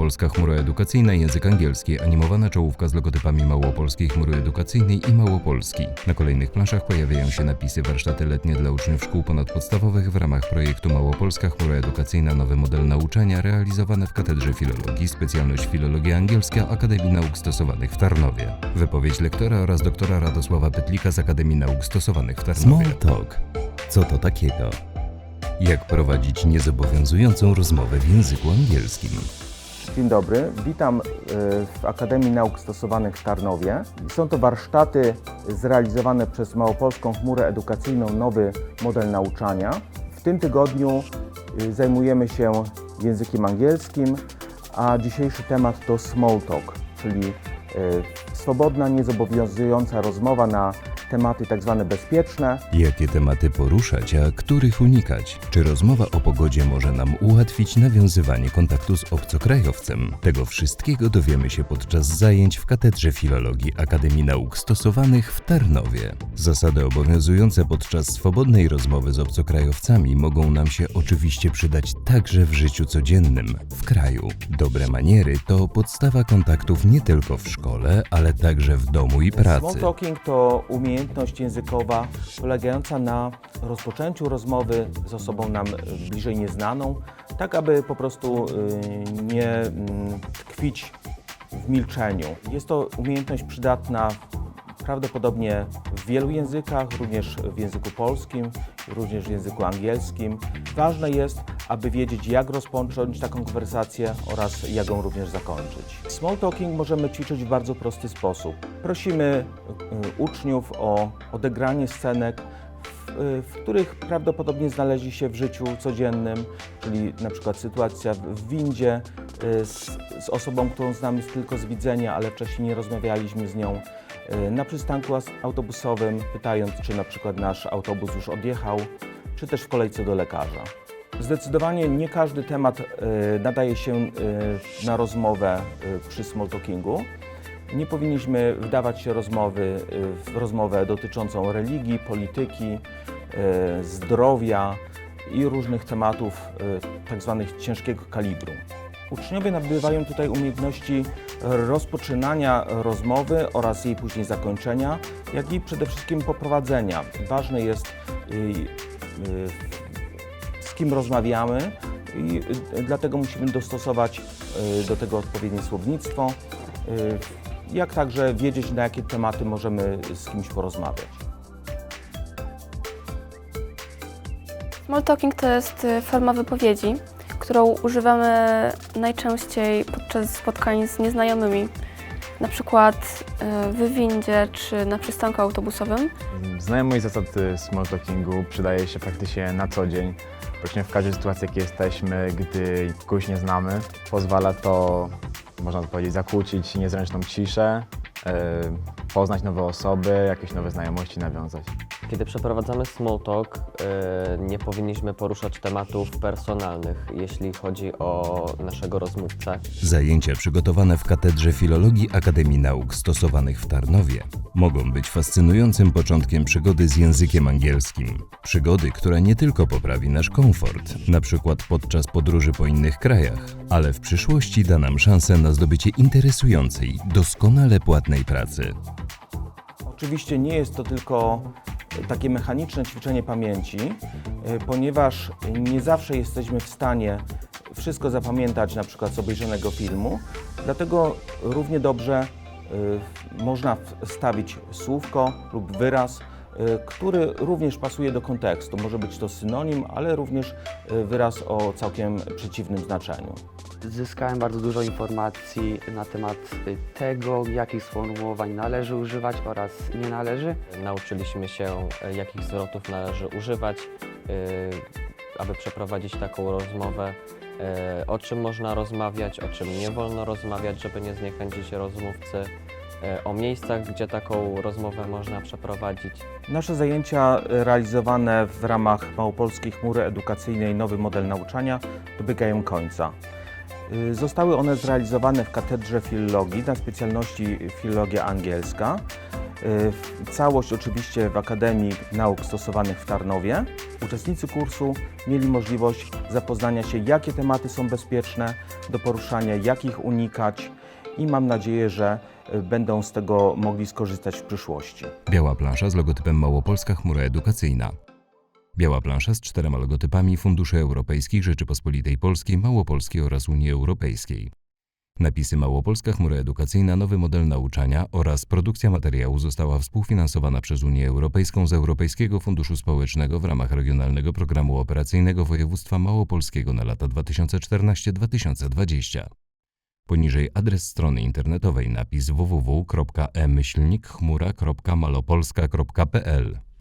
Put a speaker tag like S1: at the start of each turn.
S1: Małopolska Chmura Edukacyjna Język Angielski, animowana czołówka z logotypami Małopolskiej Chmury Edukacyjnej i Małopolski. Na kolejnych planszach pojawiają się napisy warsztaty letnie dla uczniów szkół ponadpodstawowych w ramach projektu Małopolska Chmura Edukacyjna Nowy Model Nauczania realizowane w Katedrze Filologii, specjalność Filologia Angielska Akademii Nauk Stosowanych w Tarnowie. Wypowiedź lektora oraz doktora Radosława Pytlika z Akademii Nauk Stosowanych w Tarnowie. Small Talk. Co to takiego? Jak prowadzić niezobowiązującą rozmowę w języku angielskim?
S2: Dzień dobry, witam e, w Akademii Nauk Stosowanych w Tarnowie. Są to warsztaty zrealizowane przez Małopolską Chmurę Edukacyjną Nowy Model Nauczania. W tym tygodniu e, zajmujemy się językiem angielskim, a dzisiejszy temat to small talk, czyli e, swobodna, niezobowiązująca rozmowa na tematy tak zwane bezpieczne,
S1: Jakie tematy poruszać, a których unikać? Czy rozmowa o pogodzie może nam ułatwić nawiązywanie kontaktu z obcokrajowcem? Tego wszystkiego dowiemy się podczas zajęć w Katedrze Filologii Akademii Nauk Stosowanych w Tarnowie. Zasady obowiązujące podczas swobodnej rozmowy z obcokrajowcami mogą nam się oczywiście przydać także w życiu codziennym, w kraju. Dobre maniery to podstawa kontaktów nie tylko w szkole, ale także w domu i pracy.
S2: Small talking to umiejętność językowa polegająca na rozpoczęciu rozmowy z osobą nam bliżej nieznaną, tak aby po prostu y, nie mm, tkwić w milczeniu. Jest to umiejętność przydatna prawdopodobnie w wielu językach, również w języku polskim, również w języku angielskim. Ważne jest, aby wiedzieć, jak rozpocząć taką konwersację oraz jak ją również zakończyć. Small talking możemy ćwiczyć w bardzo prosty sposób. Prosimy y, uczniów o odegranie scenek, w, y, w których prawdopodobnie znaleźli się w życiu codziennym, czyli na przykład sytuacja w- windzie y, z, z osobą, którą znamy tylko z widzenia, ale wcześniej nie rozmawialiśmy z nią, na przystanku autobusowym, pytając, czy na przykład nasz autobus już odjechał, czy też w kolejce do lekarza. Zdecydowanie nie każdy temat y, nadaje się y, na rozmowę y, przy small talkingu. Nie powinniśmy wdawać się rozmowy, w rozmowę dotyczącą religii, polityki, zdrowia i różnych tematów tak zwanych ciężkiego kalibru. Uczniowie nabywają tutaj umiejętności rozpoczynania rozmowy oraz jej później zakończenia, jak i przede wszystkim poprowadzenia. Ważne jest kim rozmawiamy i y, dlatego musimy dostosować y, do tego odpowiednie słownictwo, y, jak także wiedzieć na jakie tematy możemy z kimś porozmawiać.
S3: Small talking to jest forma wypowiedzi, którą używamy najczęściej podczas spotkań z nieznajomymi, na przykład y, w windzie czy na przystanku autobusowym.
S4: Znajomość zasad y, small talkingu przydaje się faktycznie na co dzień. Praktycznie w każdej sytuacji, jakiej jesteśmy, gdy kogoś nie znamy, pozwala to, można powiedzieć, zakłócić niezręczną ciszę, y, poznać nowe osoby, jakieś nowe znajomości nawiązać.
S5: Kiedy przeprowadzamy small talk, e, nie powinniśmy poruszać tematów personalnych, jeśli chodzi o naszego rozmówcę.
S1: Zajęcia przygotowane w Katedrze Filologii Akademii Nauk Stosowanych w Tarnowie mogą być fascynującym początkiem przygody z językiem angielskim. Przygody, która nie tylko poprawi nasz komfort, na przykład podczas podróży po innych krajach, ale w przyszłości da nam szansę na zdobycie interesującej, doskonale płatnej pracy.
S2: Oczywiście nie jest to tylko takie mechaniczne ćwiczenie pamięci, y, ponieważ nie zawsze jesteśmy w stanie wszystko zapamiętać na przykład z obejrzanego filmu, dlatego równie dobrze y, można wstawić słówko lub wyraz, y, który również pasuje do kontekstu. Może być to synonim, ale również wyraz o całkiem przeciwnym znaczeniu.
S6: Zyskałem bardzo dużo informacji na temat y, tego, jakich sformułowań należy używać oraz nie należy.
S5: Nauczyliśmy się, e, jakich zwrotów należy używać, e, aby przeprowadzić taką rozmowę, o czym można rozmawiać, o czym nie wolno rozmawiać, żeby nie zniechęcić rozmówcy, o miejscach, gdzie taką rozmowę można przeprowadzić.
S2: Nasze zajęcia realizowane w ramach Małopolskiej Chmury Edukacyjnej Nowy Model Nauczania dobiegają końca. Y, Zostały one zrealizowane w Katedrze Filologii na specjalności Filologia Angielska. Y, Całość oczywiście w Akademii Nauk Stosowanych w Tarnowie. Uczestnicy kursu mieli możliwość zapoznania się, jakie tematy są bezpieczne do poruszania, jak ich unikać i mam nadzieję, że y, będą z tego mogli skorzystać w przyszłości.
S1: Biała plansza z logotypem Małopolska Chmura Edukacyjna. Biała plansza z czterema logotypami Funduszy Europejskich Rzeczypospolitej Polskiej, Małopolskiej oraz Unii Europejskiej. Napisy Małopolska Chmura Edukacyjna, nowy model nauczania oraz produkcja materiału została współfinansowana przez Unię Europejską z Europejskiego Funduszu Społecznego w ramach Regionalnego Programu Operacyjnego Województwa Małopolskiego na lata 2014-2020. Poniżej adres strony internetowej napis www.e-chmura.malopolska.pl